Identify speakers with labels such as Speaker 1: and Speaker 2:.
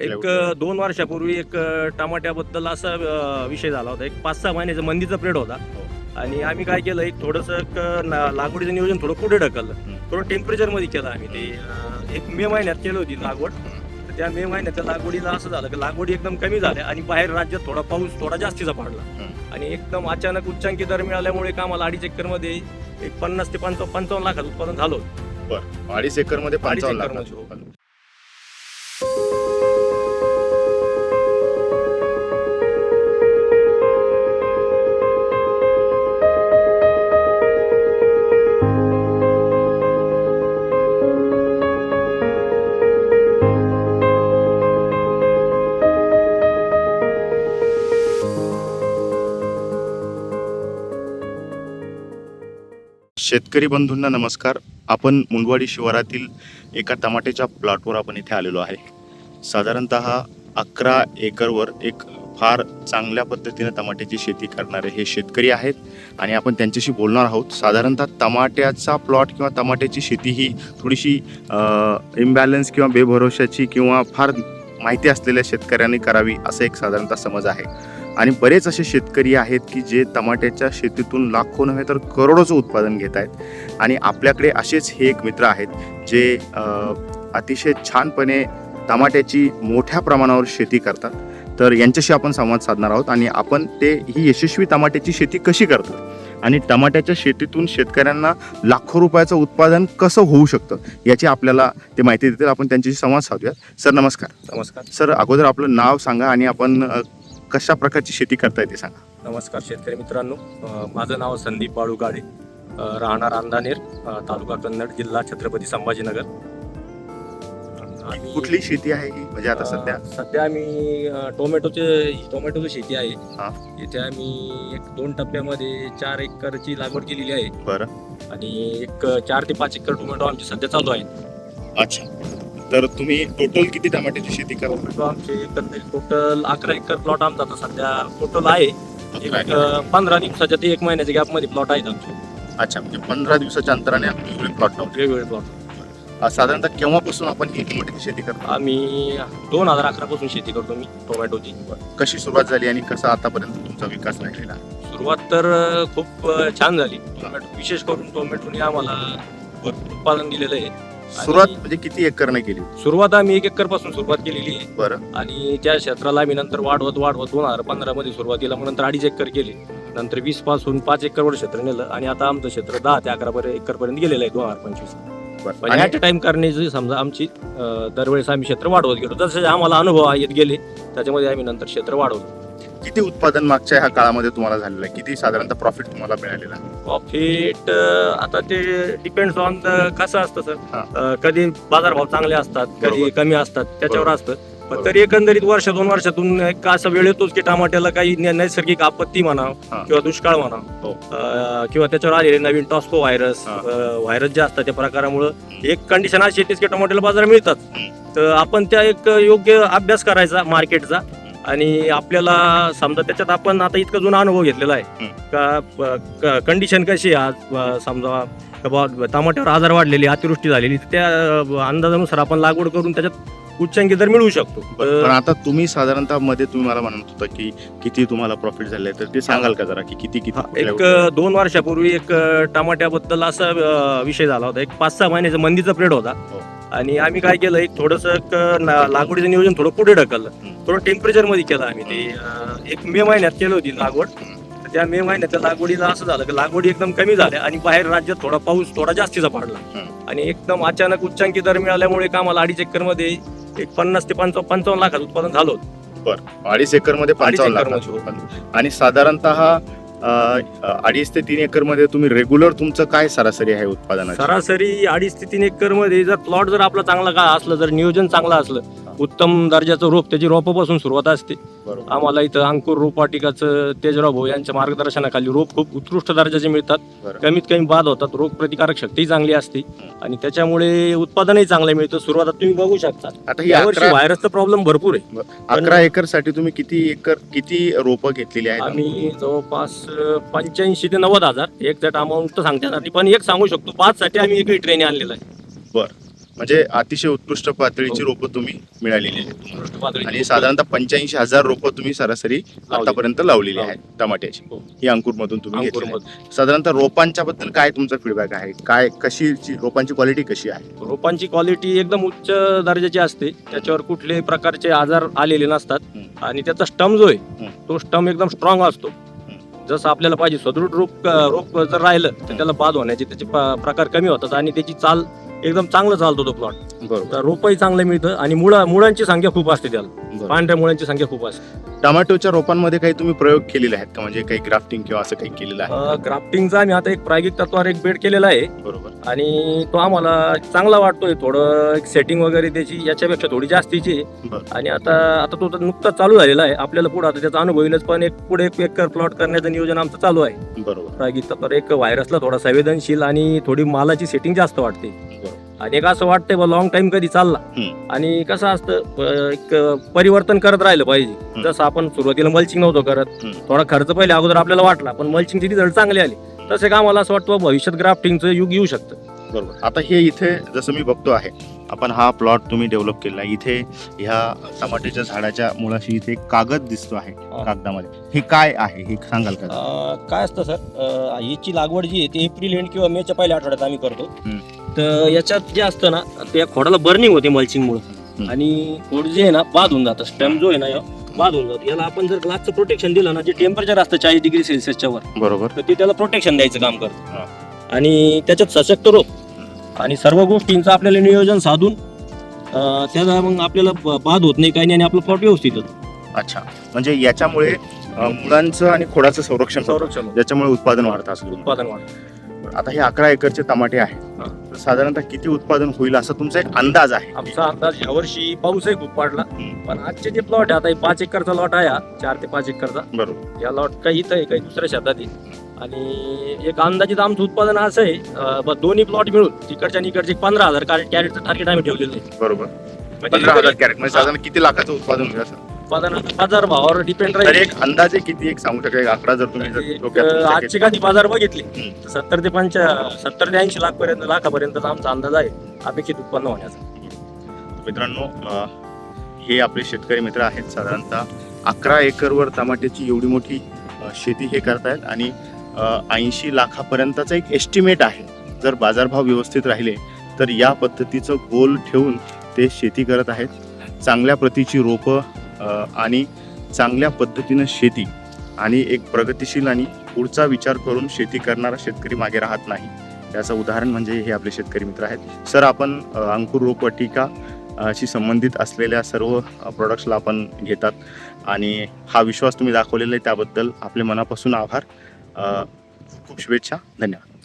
Speaker 1: एक दोन वर्षापूर्वी एक टमाट्याबद्दल असा विषय झाला होता. एक पाच सहा महिन्याचा मंदीचा पिरियड होता. आणि आम्ही काय केलं एक थोडंसं लागवडीचं नियोजन थोडं पुढे ढकललं. थोडं टेम्परेचरमध्ये केलं आम्ही ते एक मे महिन्यात केली होती लागवड. तर त्या मे महिन्याच्या लागवडीला असं झालं की लागवडी एकदम कमी झाल्या आणि बाहेर राज्यात थोडा पाऊस थोडा जास्तीचा पडला. आणि एकदम अचानक उच्चांकी दर मिळाल्यामुळे कामाला अडीच एकरमध्ये एक पन्नास ते पंचावन्न पंचावन्न लाखाचं उत्पादन झालं होतं.
Speaker 2: बरं. अडीच एकरमध्ये पंचावन्न लाख शेतकरी बंधूंना नमस्कार. आपण मुंडवाडी शिवारातील एका टमाट्याच्या प्लॉटवर आपण इथे आलेलो आहे. साधारणत अकरा एकरवर एक फार चांगल्या पद्धतीने टमाट्याची शेती करणारे हे शेतकरी आहेत आणि आपण त्यांच्याशी बोलणार आहोत. साधारणतः टमाट्याचा प्लॉट किंवा टमाट्याची शेती ही थोडीशी इम्बॅलन्स किंवा बेभरोशाची किंवा फार माहिती असलेल्या शेतकऱ्यांनी करावी असं एक साधारणतः समज आहे. आणि बरेच असे शेतकरी आहेत की जे टमाट्याच्या शेतीतून लाखो नव्हे तर करोडोचं उत्पादन घेत आहेत. आणि आपल्याकडे असेच हे एक मित्र आहेत जे अतिशय छानपणे टमाट्याची मोठ्या प्रमाणावर शेती करतात. तर यांच्याशी आपण संवाद साधणार आहोत आणि आपण ते ही यशस्वी टमाट्याची शेती कशी करतात आणि टमाट्याच्या शेतीतून शेतकऱ्यांना लाखो रुपयाचं उत्पादन कसं होऊ शकतं? याची आपल्याला ते माहिती देतील. आपण त्यांच्याशी संवाद साधूया सर नमस्कार.
Speaker 1: नमस्कार.
Speaker 2: सर अगोदर आपलं नाव सांगा आणि आपण कशा प्रकारची शेती करताय ते सांगा.
Speaker 1: नमस्कार शेतकरी मित्रांनो. माझं नाव संदीप बाळू गाडे राहणार अंधानेर तालुका कन्नड जिल्हा छत्रपती संभाजीनगर. आम्ही-
Speaker 2: कुठली शेती आहे ही? म्हणजे आता सध्या?
Speaker 1: सध्या आम्ही टोमॅटोचे टोमॅटोची शेती आहे.
Speaker 2: हा.
Speaker 1: इथे आम्ही एक दोन टप्प्यामध्ये चार एकरची लागवड केलेली आहे.
Speaker 2: बरं.
Speaker 1: आणि एक चार ते पाच एकर टोमॅटो आमचे सध्या चालू आहेत.
Speaker 2: अच्छा. तर तुम्ही टोटल किती टमाट्याची शेती करता?
Speaker 1: आमचे टोटल अकरा एकर प्लॉट आमचा आता सध्या टोटल आहे. एक पंधरा दिवसाच्या ते एक महिन्याच्या गॅपमध्ये प्लॉट आहेत आमचे.
Speaker 2: अच्छा म्हणजे पंधरा दिवसाच्या अंतराने एवढे प्लॉट लावतो
Speaker 1: वेगवेगळे प्लॉट
Speaker 2: साधारणतः केव्हापासून आपण ही टमाट्याची शेती करतो?
Speaker 1: आम्ही दोन हजार अकरा पासून शेती करतो मी टोमॅटोची.
Speaker 2: कशी सुरुवात झाली आणि कसा आतापर्यंत तुमचा विकास राहिलेला
Speaker 1: सुरुवात तर खूप छान झाली. टोमॅटो विशेष करून टोमॅटोने आम्हाला भरपूर उत्पादन दिलेलं आहे.
Speaker 2: सुरुवात म्हणजे किती एकरने केली?
Speaker 1: सुरुवात आम्ही एक एकरपासून सुरुवात केलेली आहे.
Speaker 2: बरं.
Speaker 1: आणि त्या क्षेत्राला आम्ही नंतर वाढवत वाढवत दोन हजार पंधरा मध्ये सुरुवातीला मग नंतर अडीच एकर केली. नंतर वीसपासून पाच एकरवर क्षेत्र नेलं आणि आता आमचं क्षेत्र दहा ते अकरा पर्यंत एकर पर्यंत गेलेलं आहे दोन हजार पंचवीस.
Speaker 2: बरं.
Speaker 1: म्हणजे
Speaker 2: आणि
Speaker 1: ऍट अ टाइम करण्याची समजा आमची अ, दरवेळेस आम्ही क्षेत्र वाढवत गेलो. जसे आम्हाला अनुभव येत गेले त्याच्यामध्ये आम्ही नंतर क्षेत्र वाढवलं.
Speaker 2: किती उत्पादन मागच्या ह्या काळामध्ये तुम्हाला झालेलं आहे किती साधारणतः प्रॉफिट तुम्हाला मिळालेला आहे?
Speaker 1: प्रॉफिट आता ते डिपेंड्स ऑन कसं असतं
Speaker 2: हा.
Speaker 1: सर कधी बाजारभाव चांगले असतात कधी
Speaker 2: बरोबर.
Speaker 1: कमी असतात त्याच्यावर
Speaker 2: बरोबर.
Speaker 1: असतं पण तरी एकंदरीत वर्ष दोन वर्षातून एक असा वेळ येतोच की टमाट्याला काही नै- नैसर्गिक आपत्ती म्हणा
Speaker 2: हा.
Speaker 1: किंवा दुष्काळ म्हणा
Speaker 2: हो.
Speaker 1: अं, किंवा त्याच्यावर आलेले नवीन टॉस्को व्हायरस
Speaker 2: हा.
Speaker 1: व्हायरस जे असतात त्या प्रकारामुळं एक कंडिशन अशी येतेच की टोमॅटोला बाजार मिळतात. तर आपण त्या एक योग्य अभ्यास करायचा मार्केटचा आणि आपल्याला समजा त्याच्यात आपण आता इतका जुना अनुभव घेतलेला आहे. का कंडिशन कशी आहे आज? समजा टमाट्यावर आजार वाढलेली अतिवृष्टी झालेली त्या अंदाजानुसार आपण लागवड करून त्याच्यात उच्चांकी दर मिळवू शकतो.
Speaker 2: पण आता तुम्ही साधारणतः मध्ये तुम्ही मला म्हणत होता की किती तुम्हाला प्रॉफिट झालंय तर ते सांगाल का जरा की किती किती
Speaker 1: एक दोन वर्षापूर्वी एक टमाट्याबद्दल असा विषय झाला होता. एक पाच सहा महिन्याचा मंदीचा पिरियड होता.
Speaker 2: हो.
Speaker 1: आणि आम्ही काय केलं एक थोडंसं लागवडीचं नियोजन थोडं पुढे ढकललं. थोडं टेम्परेचरमध्ये केलं आम्ही ते एक मे महिन्यात केली होती लागवड. त्या मे महिन्याच्या लागवडीला असं झालं की लागवडी एकदम कमी झाल्या आणि बाहेर राज्यात थोडा पाऊस थोडा जास्तीचा पडला. आणि एकदम अचानक उच्चांकी दर मिळाल्यामुळे कामाला अडीच एकरमध्ये एक पन्नास ते पंचावन्न पंचावन्न लाखाचं उत्पादन झालं होतं.
Speaker 2: अडीच एकरमध्ये
Speaker 1: अडीच एकरमध्ये.
Speaker 2: आणि साधारणतः अडीच ते तीन एकरमध्ये तुम्ही रेग्युलर तुमचं काय सरासरी आहे उत्पादनाची?
Speaker 1: सरासरी अडीच ते तीन एकरमध्ये जर प्लॉट जर आपला चांगला का असलं जर नियोजन चांगलं असलं उत्तम दर्जाचं रोप त्याची रोपापासून सुरुवात असते.
Speaker 2: बरोबर.
Speaker 1: आम्हाला इथं अंकुर रोपवाटिकाचं तेजराव भाऊ यांच्या मार्गदर्शनाखाली रोप खूप उत्कृष्ट दर्जाचे मिळतात.
Speaker 2: बरं.
Speaker 1: कमीत कमी बाद होतात रोग प्रतिकारक शक्ती चांगली असते. आणि त्याच्यामुळे उत्पादनही चांगलं मिळतं. सुरुवातात तुम्ही बघू शकता.
Speaker 2: आता ही
Speaker 1: यावर्षी
Speaker 2: अकरा
Speaker 1: व्हायरसचा प्रॉब्लेम भरपूर आहे.
Speaker 2: अकरा एकरसाठी तुम्ही किती एकर किती रोपं घेतलेली आहेत?
Speaker 1: आम्ही जवळपास पंच्याऐंशी ते नव्वद हजार. एक्झॅक्ट अमाऊंट तर सांगता येणार नाही पण एक सांगू शकतो. पाच साठी आम्ही एक ट्रेन आणलेला आहे.
Speaker 2: म्हणजे अतिशय उत्कृष्ट पातळीची
Speaker 1: हो.
Speaker 2: रोपं तुम्ही मिळालेली आहेत. आणि साधारणतः पंच्याऐंशी हजार रोपं तुम्ही सरासरी आतापर्यंत लावलेली आहेत टमाट्याची.
Speaker 1: हो.
Speaker 2: ही अंकुरमधून तुम्ही
Speaker 1: अंकुर
Speaker 2: घेतली आहे. साधारणतः रोपांच्या बद्दल काय तुमचा फीडबॅक आहे? काय कशी रोपांची क्वालिटी कशी आहे?
Speaker 1: रोपांची क्वालिटी एकदम उच्च दर्जाची असते. त्याच्यावर कुठल्याही प्रकारचे आजार आलेले नसतात.
Speaker 2: हम्म.
Speaker 1: आणि त्याचा स्टम जो आहे
Speaker 2: हम्म.
Speaker 1: तो स्टम एकदम स्ट्रॉंग असतो. जसं आपल्याला पाहिजे सदृढ रोप रोप जर राहिलं तर त्याला बाद होण्याचे त्याचे प- प्रकार कमी होतात आणि त्याची चाल एकदम चांगलं चालतो तो प्लॉट
Speaker 2: बरोबर.
Speaker 1: तर रोपही चांगलं मिळतं आणि मुळा मुळांची संख्या खूप असते त्याला.
Speaker 2: बरोबर.
Speaker 1: पांढऱ्या मुळांची संख्या खूप असते.
Speaker 2: टोमॅटोच्या रोपांमध्ये काही तुम्ही प्रयोग केलेले आहेत का? म्हणजे काही ग्राफ्टिंग किंवा असं काही केलेलं आहे?
Speaker 1: ग्राफ्टिंगचा आम्ही आता एक प्रायोगिक तत्वावर एक बेड केलेला आहे.
Speaker 2: बरोबर.
Speaker 1: आणि तो आम्हाला चांगला वाटतोय. थोडं सेटिंग वगैरे त्याची याच्यापेक्षा थोडी जास्तीची आहे.
Speaker 2: बरं.
Speaker 1: आणि आता आता तो तर नुकताच चालू झालेला आहे. आपल्याला पुढे आता त्याचा अनुभव येईलच पण एक पुढे एक एकर प्लॉट करण्याचं नियोजन आमचं चालू आहे.
Speaker 2: बरोबर.
Speaker 1: प्रायोगिक तत्वावर एक व्हायरसला थोडा संवेदनशील आणि थोडी मालाची सेटिंग जास्त वाटते. आणि एक असं वाटतंय बा लॉंग टाइम कधी चालला.
Speaker 2: हम्म.
Speaker 1: आणि कसं असतं प- एक परिवर्तन करत राहिलं पाहिजे. जसं आपण सुरुवातीला मल्चिंग नव्हतो करत
Speaker 2: हम्म.
Speaker 1: थोडा खर्च पहिले अगोदर आपल्याला वाटला पण मल्चिंगचे रिझल्ट चांगले आले तसे का आम्हाला असं वाटतं बा भविष्यात ग्राफ्टिंगचं युग येऊ शकतं.
Speaker 2: बरोबर. आता हे इथे जसं मी बघतो आहे आपण हा प्लॉट तुम्ही डेव्हलप केला इथे ह्या टमाट्याच्या झाडाच्या मुळाशी इथे एक कागद दिसतो आहे
Speaker 1: हा.
Speaker 2: कागदामध्ये. हे काय आहे? हे सांगाल का?
Speaker 1: अं, काय असतं सर? याची लागवड जी आहे ती एप्रिल एंड किंवा मेच्या पहिल्या आठवड्यात आम्ही करतो.
Speaker 2: हम्म.
Speaker 1: तर याच्यात जे असतं ना त्या खोडाला बर्निंग होते मल्चिंगमुळे. आणि खोड जे आहे ना बाद होऊन जातं. स्टेम जो आहे ना बाद होऊन जातो. याला आपण जर ग्लासचं प्रोटेक्शन दिलं ना जे टेम्परेचर असतं चाळीस डिग्री सेल्सिअसच्या वर
Speaker 2: बरोबर.
Speaker 1: तर ते त्याला प्रोटेक्शन द्यायचं काम. करतं. आणि त्याच्यात सशक्त रोप. आणि सर्व गोष्टींचं आपल्याला नियोजन साधून त्याचा मग आपल्याला बाद होत नाही काही नाही आणि आपलं प्लॉट व्यवस्थित होतं.
Speaker 2: अच्छा. म्हणजे याच्यामुळे अं, मुळांचं आणि खोडाचं संरक्षण.
Speaker 1: संरक्षण
Speaker 2: ज्याच्यामुळे उत्पादन वाढतं असं
Speaker 1: उत्पादन वाढतं.
Speaker 2: आता हे अकरा एकरचे टमाटे आहे
Speaker 1: हा.
Speaker 2: तर साधारणतः किती उत्पादन होईल असा तुमचा एक अंदाज आहे?
Speaker 1: आमचा अंदाज यावर्षी पाऊसही खूप पडला.
Speaker 2: हम्म.
Speaker 1: पण आजचे जे प्लॉट आहे आता हे पाच एकरचा लॉट आहे हा, चार ते पाच एकरचा.
Speaker 2: बरोबर.
Speaker 1: या लॉट काही इथं आहे काही दुसऱ्या शेतात आहे आणि एक अंदाजित आमचं उत्पादन असं आहे अं, बा दोन्ही प्लॉट मिळून तिकडच्या आणि इकडचे पंधरा हजार कॅरेटचं टार्गेट आम्ही ठेवलेलं आहे.
Speaker 2: बरोबर.
Speaker 1: म्हणजे
Speaker 2: पंधरा हजार कॅरेट म्हणजे साधारण किती लाखाचं उत्पादन होईल असं?
Speaker 1: उत्पादन बाजार भावावर डिपेंड
Speaker 2: तर
Speaker 1: राहील
Speaker 2: एक अंदाजे किती एक सांगू शकाल? एक आकडा जर तुम्ही जर
Speaker 1: एक,
Speaker 2: डोक्यात
Speaker 1: अं,
Speaker 2: तुमच्या
Speaker 1: आजची कधी बाजार बघितली
Speaker 2: हम्म.
Speaker 1: तर सत्तर ते पंच सत्तर ते ऐंशी लाख पर्यंत लाखापर्यंतचा आमचा अंदाज आहे. अपेक्षित उत्पन्न होण्याचा.
Speaker 2: मित्रांनो अ, हे आपले शेतकरी मित्र आहेत. साधारणतः अकरा एकरवर टमाट्याची एवढी मोठी अ, शेती हे करतायत आणि ऐंशी लाखापर्यंतचा एक एस्टिमेट आहे. जर बाजारभाव व्यवस्थित राहिले तर या पद्धतीचं गोल ठेवून ते शेती करत आहेत. चांगल्या प्रतीची रोपं आणि चांगल्या पद्धतीनं शेती आणि एक प्रगतिशील आणि पुढचा विचार करून शेती करणारा शेतकरी मागे राहत नाही. त्याचं उदाहरण म्हणजे हे आपले शेतकरी मित्र आहेत. सर आपण अंकुर रोपवाटिका शी संबंधित असलेल्या सर्व प्रोडक्ट्सला आपण घेतात. आणि हा विश्वास तुम्ही दाखवलेला आहे त्याबद्दल आपले मनापासून आभार. खूप शुभेच्छा. धन्यवाद.